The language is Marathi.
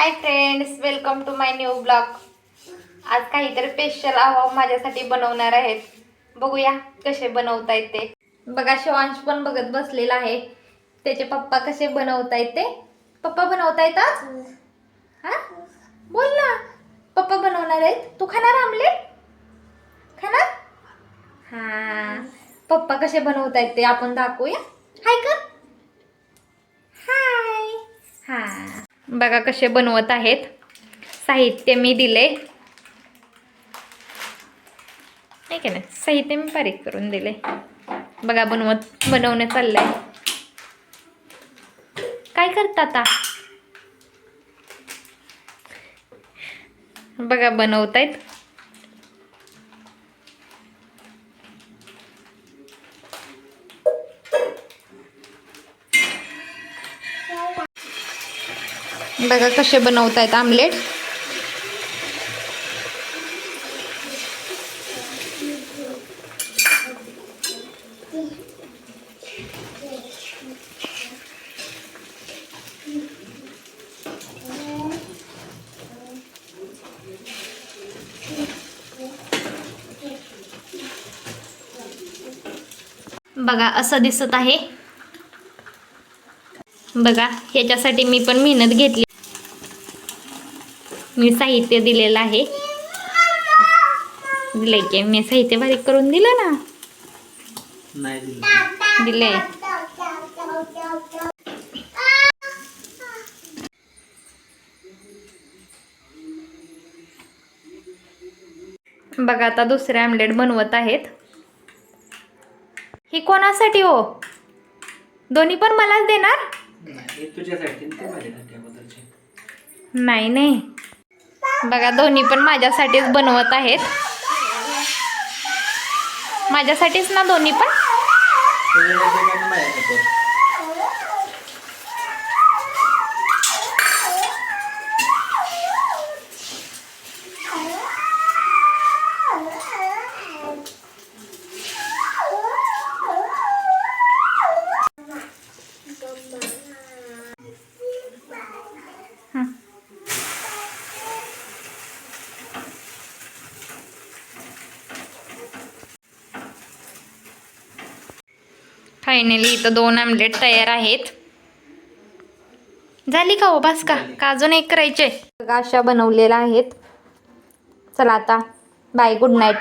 Hi friends welcome to my new blog आज काहीतरी स्पेशल आहो माझ्यासाठी बनवणार आहेत. बघूया कसे बनवता ते बघा शिवांश पण बघत बसलेला आहे. त्याचे पप्पा कसे बनवता ते पप्पा बनवता येतात हा? बोल ना. पप्पा बनवणार आहेत. तू खाणार आमलेट खाणार? हा. पप्पा कसे बनवतायत ते आपण दाखवूया. हाय का हाय हा. बघा कसे बनवत आहेत. साहित्य मी दिले. नाही का नाही? साहित्य मी बारीक करून दिले. बघा बनवत बनवणं चाललंय. काय करता आता? बघा बनवतायत. बघा कसे बनवतायत आमलेट. बघा असं दिसत आहे. बघा ह्याच्यासाठी मी पण मेहनत घेतली. मी साहित्य दिलेलं आहे. दिलंय की मी साहित्य बारीक करून दिलं ना? नाही दिलं. दिलंय. बघा आता दुसरे आमलेट बनवत आहेत. ही कोणासाठी हो? दोन्ही पण मलाच देणार? नाही नाही. बघा दोन्ही पण माझ्यासाठीच बनवत आहेत. माझ्यासाठीच ना दोन्ही पण? फायनली इथं दोन आमलेट तयार आहेत. झाली का हो? बस का. का अजून एक करायचे अशा बनवलेल्या आहेत. चला आता बाय गुड नाईट